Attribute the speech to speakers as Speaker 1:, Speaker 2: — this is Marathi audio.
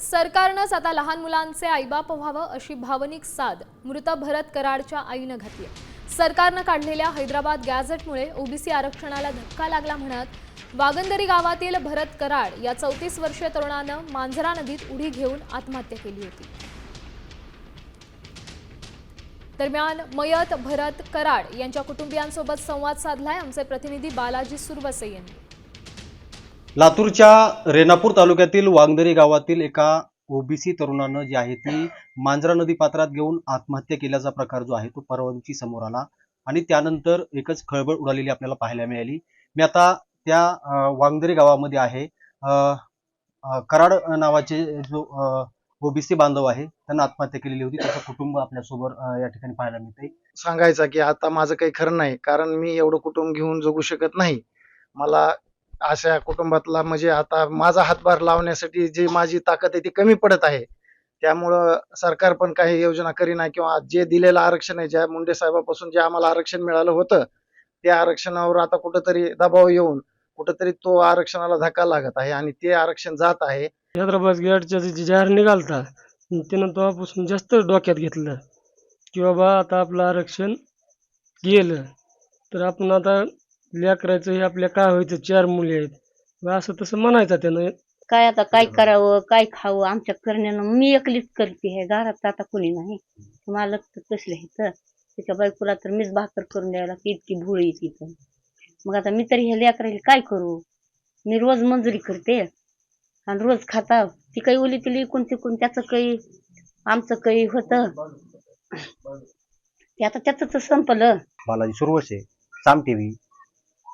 Speaker 1: सरकारनंच आता लहान मुलांचे आईबाप व्हावं अशी भावनिक साद मृत भरत कराडच्या आईनं घातली सरकारनं काढलेल्या हैदराबाद गॅझेटमुळे ओबीसी आरक्षणाला धक्का लागला म्हणत वागंदरी गावातील भरत कराड या चौतीस वर्षीय तरुणानं मांजरा नदीत उडी घेऊन आत्महत्या केली होती. दरम्यान मयत भरत कराड यांच्या कुटुंबियांसोबत संवाद साधलाय. आमचे प्रतिनिधी बालाजी सुरवसे यांनी.
Speaker 2: लातूरच्या रेणापूर तालुक्यातील वांगदरी गावातील एका ओबीसी तरुणानं जी आहे ती मांजरा नदी पात्रात घेऊन आत्महत्या केल्याचा प्रकार जो आहे तो परवा दिवशी समोर आला आणि त्यानंतर एकच खळबळ उडालेली आपल्याला पाहायला मिळाली. मी आता त्या वांगदरी गावामध्ये आहे. कराड नावाचे जो ओबीसी बांधव आहे त्यांना आत्महत्या केलेली होती. त्याचं कुटुंब आपल्यासोबत या ठिकाणी पाहायला मिळते
Speaker 3: सांगायचा की आता माझं काही खरं नाही कारण मी एवढं कुटुंब घेऊन जगू शकत नाही. मला अशा कुटुंबातला म्हणजे आता माझा हातभार लावण्यासाठी जी माझी ताकद आहे ती कमी पडत आहे. त्यामुळं सरकार पण काही योजना करीना किंवा जे दिलेलं आरक्षण आहे ज्या मुंडे साहेबापासून जे आम्हाला आरक्षण मिळालं होतं त्या आरक्षणावर आता कुठंतरी दबाव येऊन कुठंतरी तो आरक्षणाला धक्का लागत आहे आणि ते आरक्षण जात आहे.
Speaker 4: हैदराबाद गेटच्या जे जाहीर निघालता त्यानं तेव्हापासून जास्त डोक्यात घेतलं की बाबा आता आपलं आरक्षण गेलं. तर आपण आता लेकरायचं हे आपल्या काय व्हायचं चार मुली आहेत. असं तसं म्हणायचं त्यानं.
Speaker 5: काय आता काय करावं काय खावं आमच्या करण्यानं मी एकलीच करते हे. घरात आता कोणी नाही. मालक तर कसले आहे तर त्याच्या बायकोला तर मीच भाकर करून द्यायला की इतकी भोळी तिथं मग आता मी तरी हे लेकराला काय करू? मी रोज मंजुरी करते. आणि रोज खाता. ती काही ओली तिली इकून तिकून त्याचं काही आमचं काही होतं. ते आता त्याचं तर संपलं.
Speaker 2: बालाजी सुरवसे साम टीव्ही